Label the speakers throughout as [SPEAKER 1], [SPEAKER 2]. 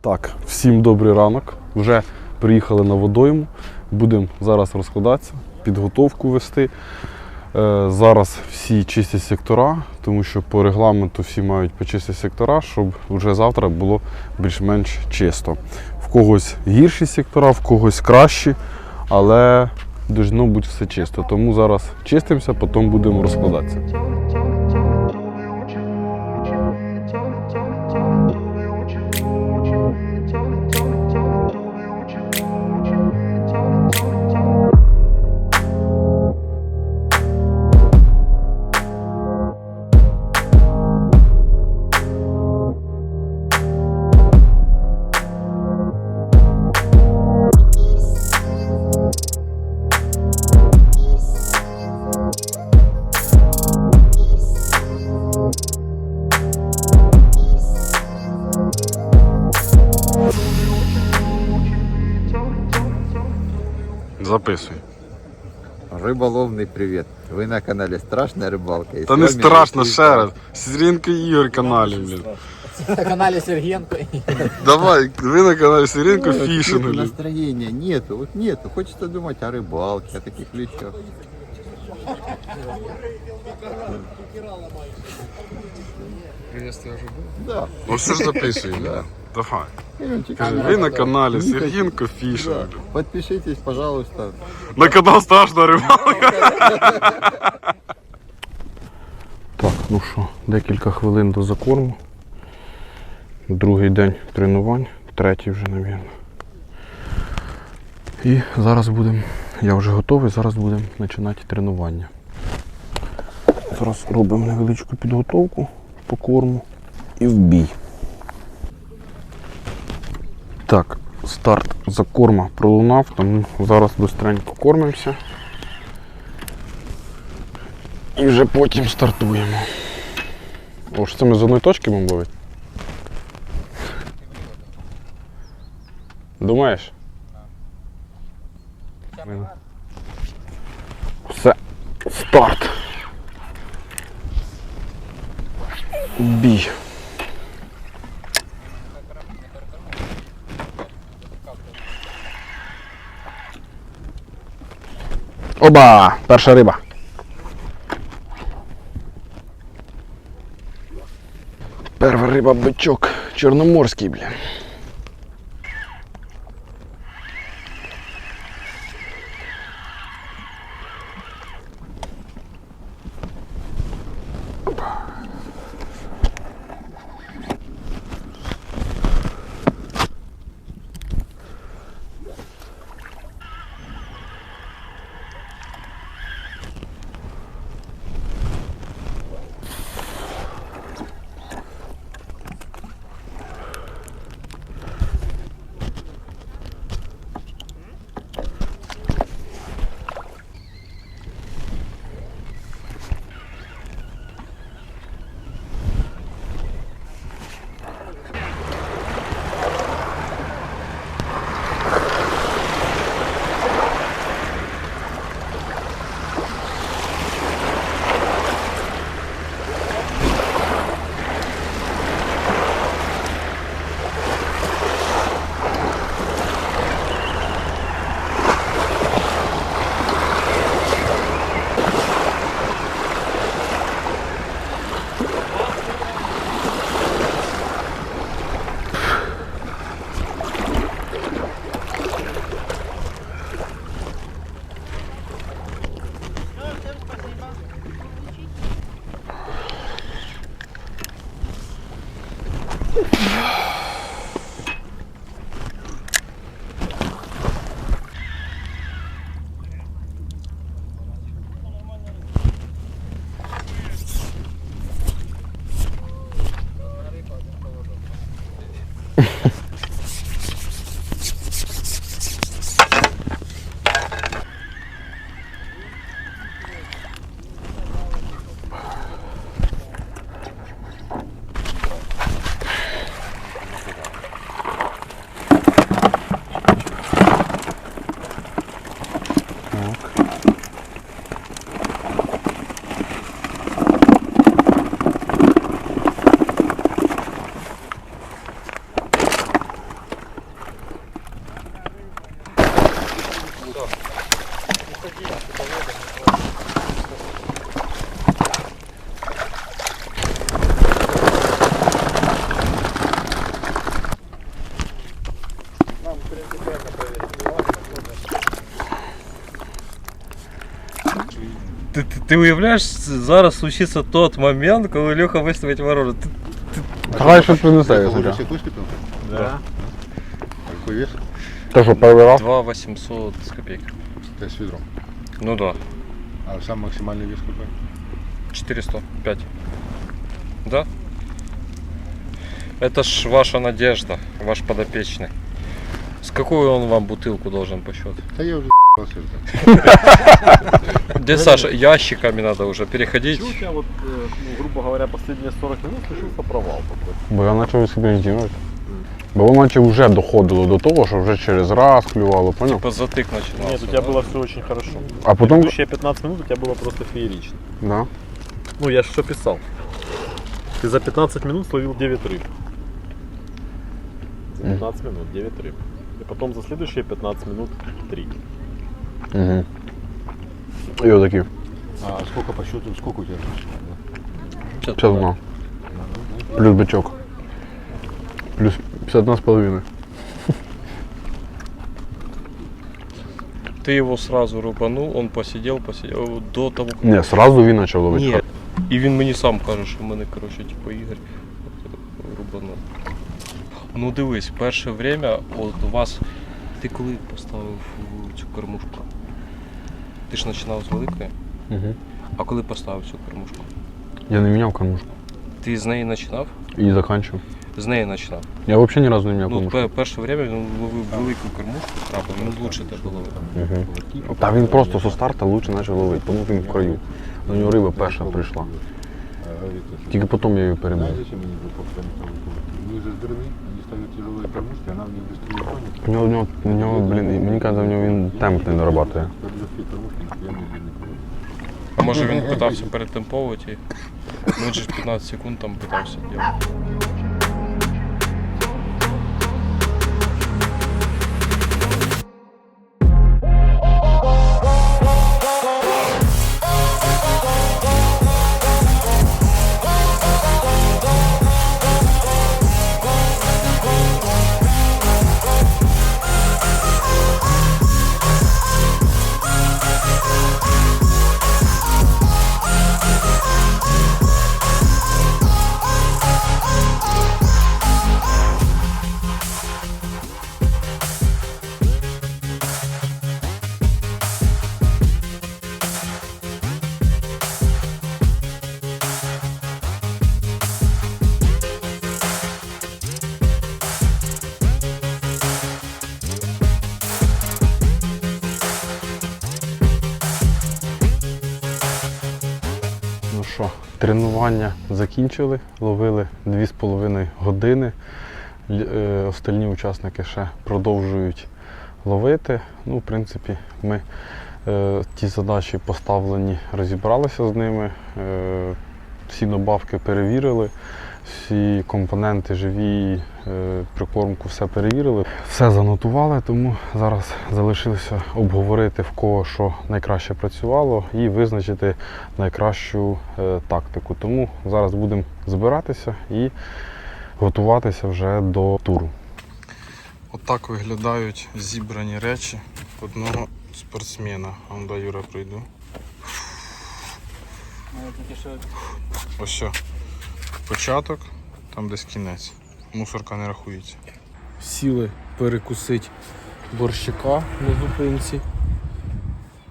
[SPEAKER 1] Так, всім добрий ранок. Вже приїхали на водойму. Будемо зараз розкладатися, підготовку вести. Е, зараз всі чисті сектора, тому що по регламенту всі мають почистити сектора, щоб вже завтра було більш-менш чисто. В когось гірші сектора, в когось кращі, але должно бути все чисто. Тому зараз чистимося, потім будемо розкладатися. Записуй.
[SPEAKER 2] Риболовний привіт. Ви на каналі Страшна рибалка. І
[SPEAKER 1] Та не
[SPEAKER 2] з вами
[SPEAKER 1] страшно,
[SPEAKER 2] Олексій
[SPEAKER 1] ще раз. Сірінка Ігор каналі, блін.
[SPEAKER 3] На канале Сергенко.
[SPEAKER 1] Давай, ви на каналі Сірінко
[SPEAKER 2] Ну,
[SPEAKER 1] фішинг,
[SPEAKER 2] типа
[SPEAKER 1] блін.
[SPEAKER 2] Настроения нету, вот нету. Хочется думать о рыбалке, о таких вещах. Да.
[SPEAKER 1] Ну все ж записуй, да. Давай.
[SPEAKER 2] Ну,
[SPEAKER 1] ви на каналі Сергінко фішинг.
[SPEAKER 2] Да. Подпишитесь, пожалуйста.
[SPEAKER 1] На канал страшна рибалка. Так, ну що, декілька хвилин до закорму. Другий день тренувань, третій вже, мабуть. І зараз будемо, я вже готовий, зараз будемо починати тренування. Зараз робимо невеличку підготовку по корму і в бій. Так, старт закорма пролунав, тому зараз быстренько кормимося. І вже потім стартуємо. О, ж це ми з одної точки будемо ловити? Думаєш? Все, старт. Бій. Оба! Перша риба. Перша риба бичок чорноморський, блін.
[SPEAKER 4] Ти уявляєш, зараз случиться тот момент, коли Льоха виставить ворожу. Ти
[SPEAKER 1] Хай щось принесе,
[SPEAKER 5] Уже все выступил?
[SPEAKER 4] Да.
[SPEAKER 5] Какой вес?
[SPEAKER 1] Те, що перший раз?
[SPEAKER 4] 2 800 с копейками.
[SPEAKER 5] То есть ведром.
[SPEAKER 4] Ну да,
[SPEAKER 5] А сам максимальный вес какой?
[SPEAKER 4] 405. Да? Это ж ваша надежда, ваш подопечный. С какой он вам бутылку должен по счету?
[SPEAKER 5] Да я уже.
[SPEAKER 4] Где Саша? Ящиками надо уже переходить.
[SPEAKER 6] Почему у тебя вот, э, ну, грубо говоря, последние 40 минут случился провал такой?
[SPEAKER 1] Бо я почав експериментувати. Бо воно наче вже доходило до того, що вже через раз клювало, поняв?
[SPEAKER 4] Типа затык начинался.
[SPEAKER 6] Нет, у тебя
[SPEAKER 4] да?
[SPEAKER 6] было все очень хорошо.
[SPEAKER 1] А потім.
[SPEAKER 6] Следующие 15 минут у тебя было просто феерично.
[SPEAKER 1] Да.
[SPEAKER 6] Ну, я же что писал. Ты за 15 минут словил 9 рыб. За 15 минут 9 рыб. И потом за следующие 15 минут 3.
[SPEAKER 1] Угу. І отакі.
[SPEAKER 5] А сколько по счету, сколько у тебя?
[SPEAKER 4] Чё-то
[SPEAKER 1] 51. Плюс бичок. Плюс 51 з половиною.
[SPEAKER 4] Ты его сразу рубанул, он посидел, посидел до того, как...
[SPEAKER 1] Ні, сразу він почав ловити.
[SPEAKER 4] Ні. І він мені сам каже, що в мене, коротше, типу, Ігор рубанув. Ну дивись, перше время, от у вас. Ти коли поставив цю кормушку? Ти ж починав з великої,
[SPEAKER 1] Угу.
[SPEAKER 4] а коли поставив цю кормушку?
[SPEAKER 1] Я не міняв кормушку.
[SPEAKER 4] Ти з неї починав?
[SPEAKER 1] І заканчив.
[SPEAKER 4] З неї починав.
[SPEAKER 1] Я взагалі ні разу не міняв
[SPEAKER 4] Ну,
[SPEAKER 1] кормушку.
[SPEAKER 4] пе- перше время він ловив велику кормушку, краба, він лучше тебе ловив.
[SPEAKER 1] Угу. Та він просто со старта лучше почав ловити, тому він в краю. До нього риба перша прийшла. Тільки потім я її перебив.
[SPEAKER 5] стороны они ставят тяжелые кормушки, она в них быстрее тонет.
[SPEAKER 1] У него, у нього, у нього, блін, мені кажется, в нього він темп не дорабатує.
[SPEAKER 5] Под легкие кормушки нихуя не видно.
[SPEAKER 4] А може він питався перетемповувати? Ну, Він же ж 15 секунд там питався робити.
[SPEAKER 1] Тренування закінчили, ловили 2,5 години. Е, Остальні учасники ще продовжують ловити. Ну, в принципі, ми е, ті задачі поставлені, розібралися з ними. Е, всі добавки перевірили, всі компоненти живі, е, прикормку все перевірили. Все занотували, тому зараз залишилося обговорити в кого що найкраще працювало і визначити найкращу е, тактику. Тому зараз будемо збиратися і готуватися вже до туру. Отак виглядають зібрані речі одного спортсмена. Анда Юра прийду. Ось що. Початок, там десь кінець. Мусорка не рахується. Сіли перекусити борщика на зупинці.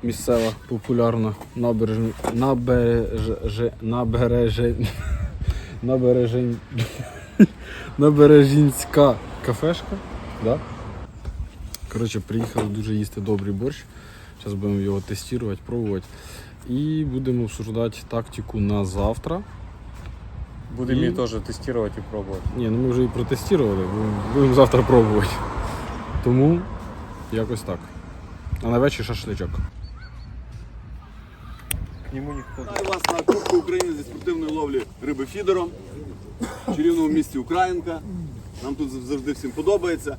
[SPEAKER 1] Місцева популярна набережна набереж, набережень набережень набережінська кафешка. Да? Коротше, приїхали дуже їсти добрий борщ. Зараз будемо його тестувати, пробувати. І будемо обсуждати тактику на завтра.
[SPEAKER 4] Будемо
[SPEAKER 1] І-
[SPEAKER 4] її теж тестувати і пробувати.
[SPEAKER 1] Ні, ну ми вже і протестували, будемо- будемо завтра пробувати. Тому якось так. А на вечір шашличок.
[SPEAKER 7] Вітаю вас на Кубку України зі спортивної ловлі риби фідером в чарівному місті Українка. Нам тут завжди всім подобається.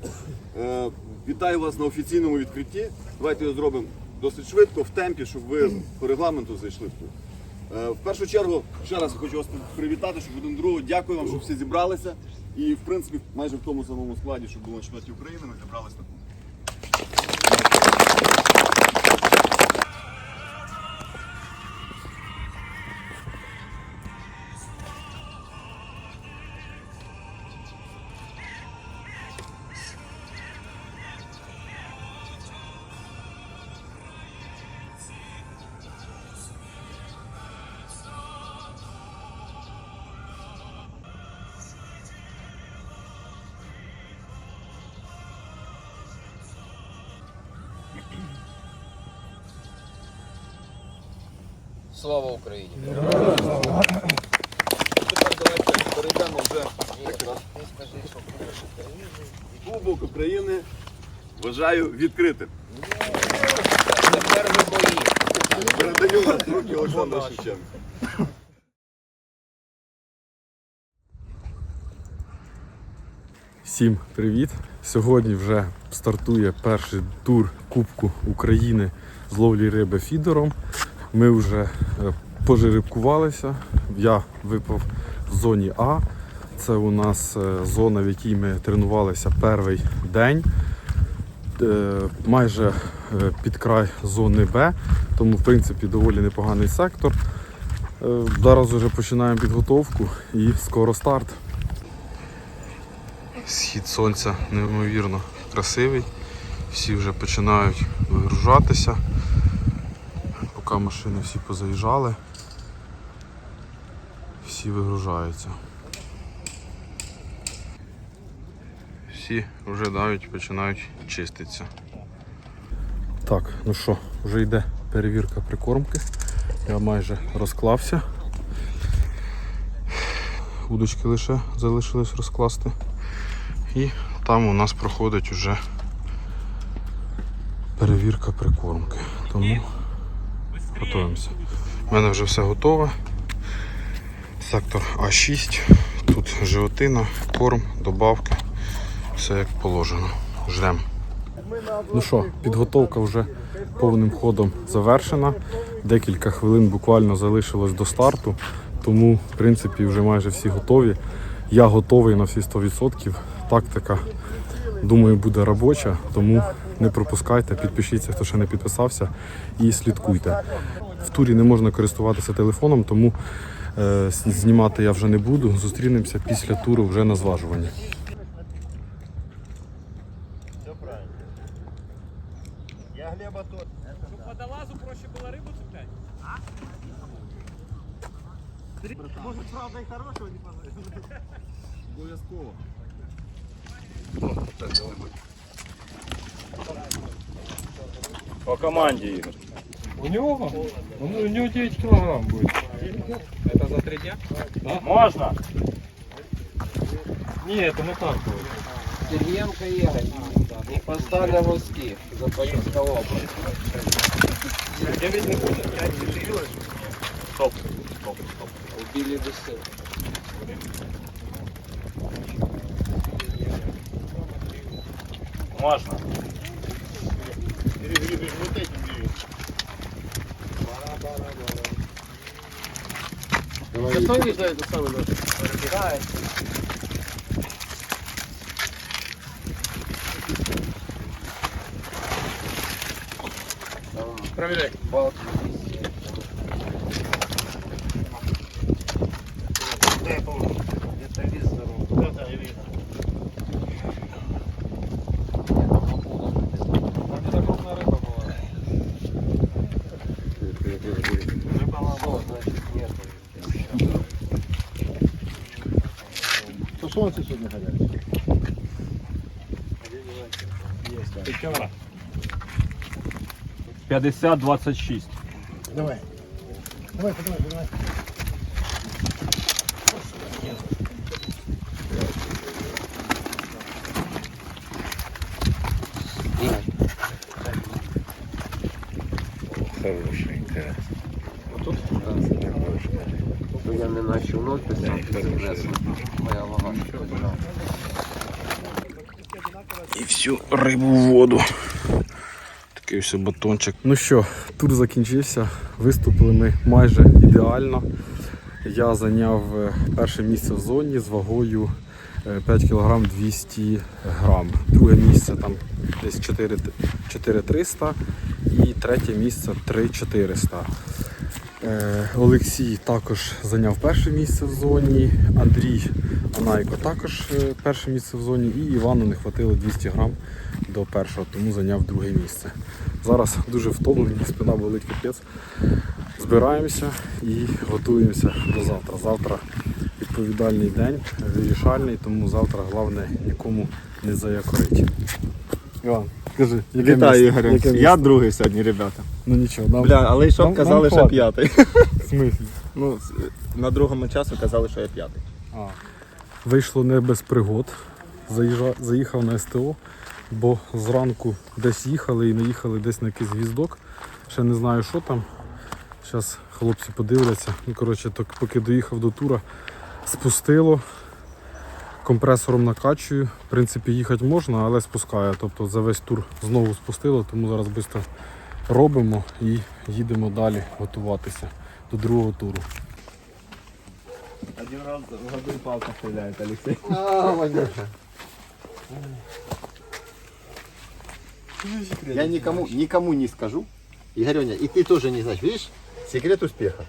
[SPEAKER 7] Е, Вітаю вас на офіційному відкритті. Давайте його зробимо досить швидко, в темпі, щоб ви по регламенту зайшли в тут. Е, В першу чергу, ще раз хочу вас привітати, щоб один другого. Дякую вам, що всі зібралися. І в принципі, майже в тому самому складі, що було на чемпіонаті України, ми зібралися на
[SPEAKER 3] Слава Україні!
[SPEAKER 7] Тепер давайте перейдемо вже. Кубок України вважаю відкритим.
[SPEAKER 3] Тепер ви бої.
[SPEAKER 7] Передаю вас в руки Олександра Шевченка.
[SPEAKER 1] Всім привіт! Сьогодні вже стартує перший тур Кубку України з ловлі риби фідером. Ми вже е, пожеребкувалися. Я випав в зоні А. Це у нас е, зона, в якій ми тренувалися перший день. Е, Майже під край зони Б, тому в принципі доволі непоганий сектор. Зараз вже починаємо підготовку і скоро старт. Схід сонця неймовірно красивий. Всі вже починають вигружатися. Поки машини всі позаїжджали. Всі вигружаються. Всі вже навіть починають чиститися. Так, ну що, вже йде перевірка прикормки. Я майже розклався. Удочки лише залишилось розкласти. І там у нас проходить уже перевірка прикормки. Тому готуємося. У мене вже все готове. Сектор А6. Тут животина, корм, добавки. Все як положено. Ждемо. Ну що, підготовка вже повним ходом завершена. Декілька хвилин буквально залишилось до старту, тому в принципі вже майже всі готові. Я готовий на всі 100%. Тактика, думаю, буде робоча, тому не пропускайте, підпишіться, хто ще не підписався, і слідкуйте. В турі не можна користуватися телефоном, тому е, знімати я вже не буду. Зустрінемося після туру вже на зважуванні.
[SPEAKER 6] По команде, Игорь.
[SPEAKER 4] У нього? У нього 9 кілограм буде.
[SPEAKER 3] Це за три дня?
[SPEAKER 6] Можно?
[SPEAKER 4] Ні, це не так буде.
[SPEAKER 3] Сергієнко Ігор. І поставля воски. Запорізька область.
[SPEAKER 6] Стоп, стоп, стоп.
[SPEAKER 3] У білі дуси.
[SPEAKER 6] Можно.
[SPEAKER 3] Часом їжджає до саме ночі? Проверяй. Балки.
[SPEAKER 6] 50-26. Давай. Давай, подавай, давай. Хорошенькая. Тут? Да, немножко.
[SPEAKER 3] То я не начал ноль писати, це вже моя вага.
[SPEAKER 1] І всю рибу в воду. Ось батончик. Ну що, тур закінчився. Виступили ми майже ідеально. Я зайняв е, перше місце в зоні з вагою е, 5 кг 200 грам. Друге місце там десь 4 4300 і третє місце 3400. Е, Олексій також зайняв перше місце в зоні, Андрій Анайко також е, перше місце в зоні, і Івану не хватило 200 грам до першого, тому зайняв друге місце. Зараз дуже втомлені, спина болить капець. Збираємося і готуємося до завтра. Завтра відповідальний день, вирішальний, тому завтра головне нікому не заякорить. Іван, Скажи, яке
[SPEAKER 8] Вітаю,
[SPEAKER 1] місце?
[SPEAKER 8] Ігоря.
[SPEAKER 1] Яке
[SPEAKER 8] Я другий сьогодні, ребята.
[SPEAKER 1] Ну нічого, нам,
[SPEAKER 8] Бля, але що
[SPEAKER 1] Нам-
[SPEAKER 8] казали,
[SPEAKER 1] нам
[SPEAKER 8] що
[SPEAKER 1] хватить.
[SPEAKER 8] п'ятий.
[SPEAKER 1] в смислі.
[SPEAKER 8] Ну, з- на другому часу казали, що я п'ятий.
[SPEAKER 1] Вийшло не без пригод. Заїжджа, заїхав на СТО, бо зранку десь їхали і наїхали десь на якийсь гвіздок. Ще не знаю, що там. Зараз хлопці подивляться. Ну, коротше, так, поки доїхав до тура, спустило. Компресором накачую. В принципі, їхати можна, але спускає. Тобто за весь тур знову спустило, тому зараз швидко робимо і їдемо далі готуватися до другого туру.
[SPEAKER 8] Один раз в году палка стріляє, Олексій.
[SPEAKER 2] Я никому, никому не скажу. Игорёня, и ты тоже не знаешь. Видишь, секрет успеха.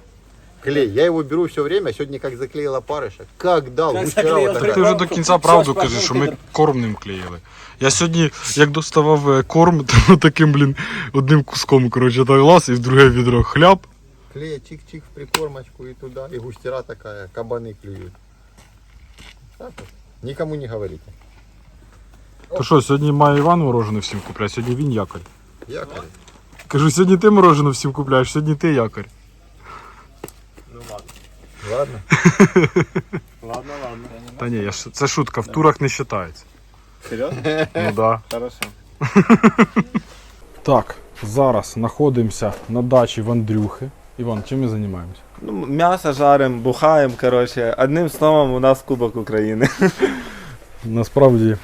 [SPEAKER 2] Клей. Я его беру все время, сегодня как заклеила парыша. Как дал. густера вот
[SPEAKER 1] Так ти вже до кінця правду кажеш, що ми корм ним клеїли. Я сьогодні, як доставав е, корм, то таким, блін, одним куском, коротше, так глаз і в друге відро хляб.
[SPEAKER 2] Клея чик-чик в прикормочку и туда. И густера такая, кабаны клюют. Так вот. Никому не говорите.
[SPEAKER 1] То що, сьогодні має Іван морожене всім купляє, сьогодні він якорь.
[SPEAKER 2] Якорь.
[SPEAKER 1] Кажу, сьогодні ти морожене всім купляєш, сьогодні ти якорь.
[SPEAKER 2] Ладно.
[SPEAKER 8] Ладно, ладно.
[SPEAKER 1] Та ні, я ж- це шутка, в турах не вважається.
[SPEAKER 8] Серйозно?
[SPEAKER 1] Ну да.
[SPEAKER 8] Хорошо.
[SPEAKER 1] Так, зараз знаходимося на дачі в Андрюхи. Іван, чим ми займаємося?
[SPEAKER 8] Ну, м'ясо жарим, бухаємо, коротше. Одним словом, у нас Кубок України.
[SPEAKER 1] Насправді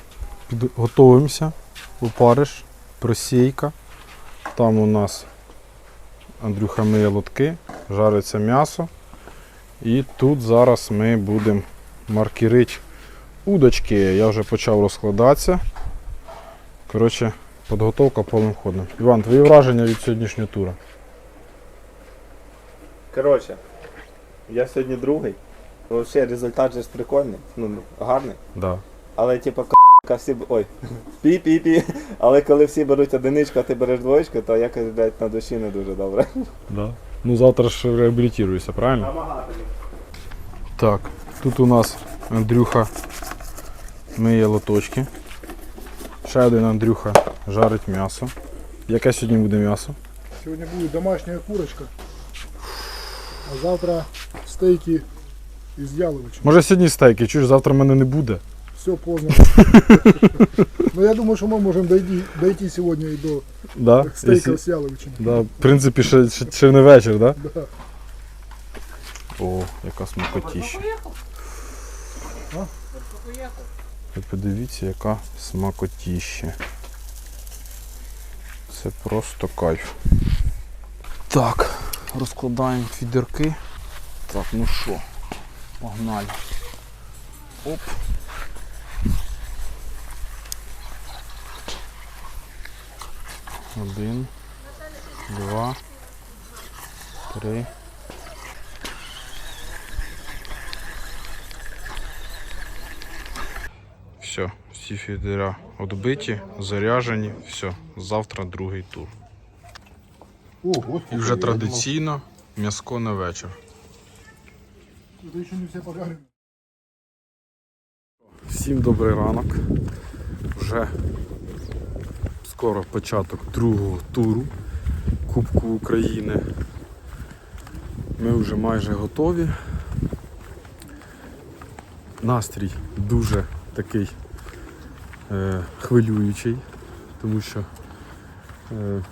[SPEAKER 1] підготовимося. Опариш, просійка. Там у нас Андрюха миє лотки, жариться м'ясо. І тут зараз ми будемо маркерити удочки. Я вже почав розкладатися. Коротше, підготовка повним ходом. Іван, твої враження від сьогоднішнього тура?
[SPEAKER 8] Коротше, я сьогодні другий. Взагалі результат же ж прикольний, ну, гарний.
[SPEAKER 1] Да.
[SPEAKER 8] Але типу к***ка всі. Ой, пі-пі-пі. Але коли всі беруть одиничку, а ти береш двоєчку, то якось, блядь, на душі не дуже добре.
[SPEAKER 1] Да. Ну завтра ж реабілітуюся, правильно? Так, тут у нас Андрюха миє лоточки. Ще один Андрюха жарить м'ясо. Яке сьогодні буде м'ясо?
[SPEAKER 9] Сьогодні буде домашня курочка, а завтра стейки із яловичини.
[SPEAKER 1] Може сьогодні стейки, чуєш, завтра мене не буде.
[SPEAKER 9] Все поздно. Ну я думаю, що ми можемо дойти, дойти сьогодні і до
[SPEAKER 1] Да?
[SPEAKER 9] стейка
[SPEAKER 1] Якщо-
[SPEAKER 9] з яловичини.
[SPEAKER 1] Да, в принципі, ще, ще, ще не вечір, да?
[SPEAKER 9] Да.
[SPEAKER 1] О, яка смакотіща. Ви подивіться, яка смакотіща. Це просто кайф. Так, розкладаємо фідерки. Так, ну що, погнали. Оп. Один, два, три. Все, всі фідера відбиті, заряжені, все, завтра другий тур. І вже традиційно м'яско на вечір. Всім добрий ранок. Вже скоро початок другого туру Кубку України. Ми вже майже готові. Настрій дуже такий е, хвилюючий, тому що, е,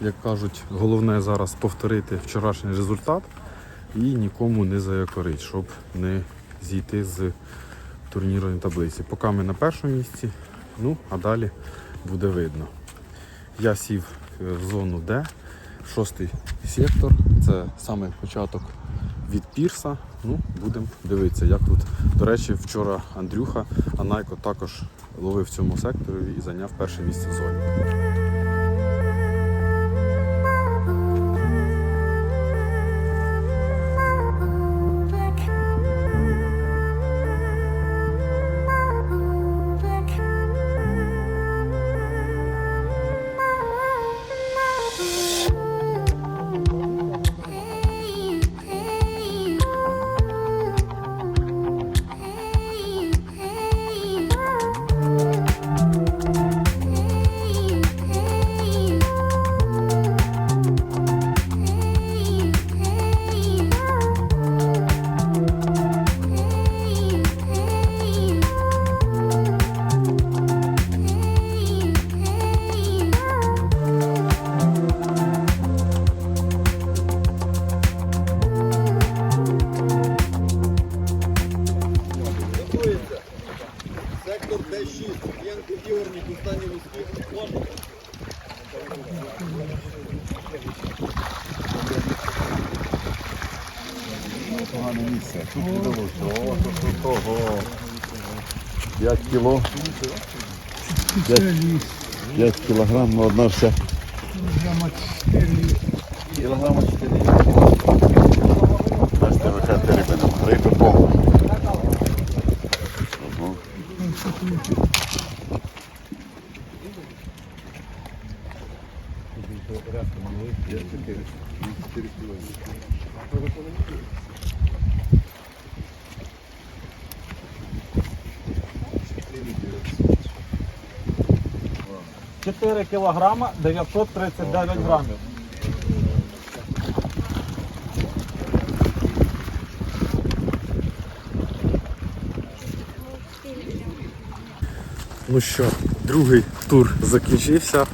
[SPEAKER 1] як кажуть, головне зараз повторити вчорашній результат і нікому не заякорить, щоб не зійти з турнірної таблиці. Поки ми на першому місці, ну а далі буде видно. Я сів е, в зону Д, шостий сектор. Це саме початок від пірса. Ну, будемо дивитися, як тут. До речі, вчора Андрюха Анайко також ловив в цьому секторі і зайняв перше місце в зоні.
[SPEAKER 10] кіло. 5, 5 кілограм, ну одна вся. Кілограма 4. Кілограма 4. Бачите, вихати риби нам. Риби повно. Я
[SPEAKER 6] 4. 4 кілограми. 4 кілограма 939 грамів.
[SPEAKER 1] Ну що, другий тур закінчився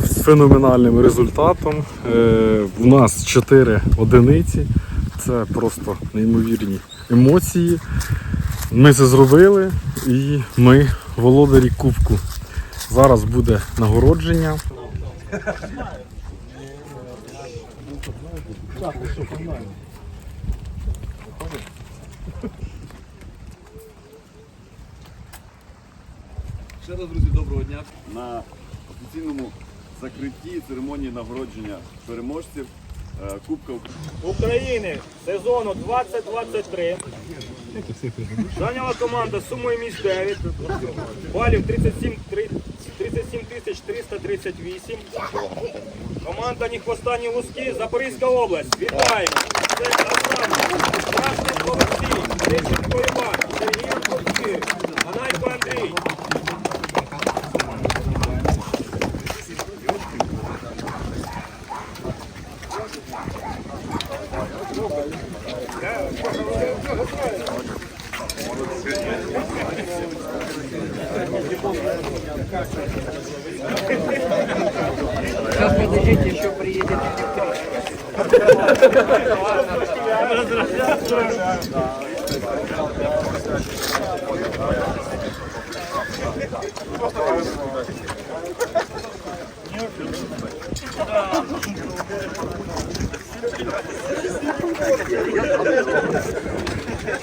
[SPEAKER 1] з феноменальним результатом. Е, У нас 4 одиниці. Це просто неймовірні емоції. Ми це зробили і ми володарі кубку. Зараз буде нагородження.
[SPEAKER 7] Ще раз, друзі, доброго дня. На офіційному закритті церемонії нагородження переможців е, Кубка
[SPEAKER 11] України сезону 2023 зайняла команда сумою між 9, балів 37, три- 37 тисяч 338. Команда «Ні хвоста, ні луски» Запорізька область. Вітаємо! Це Я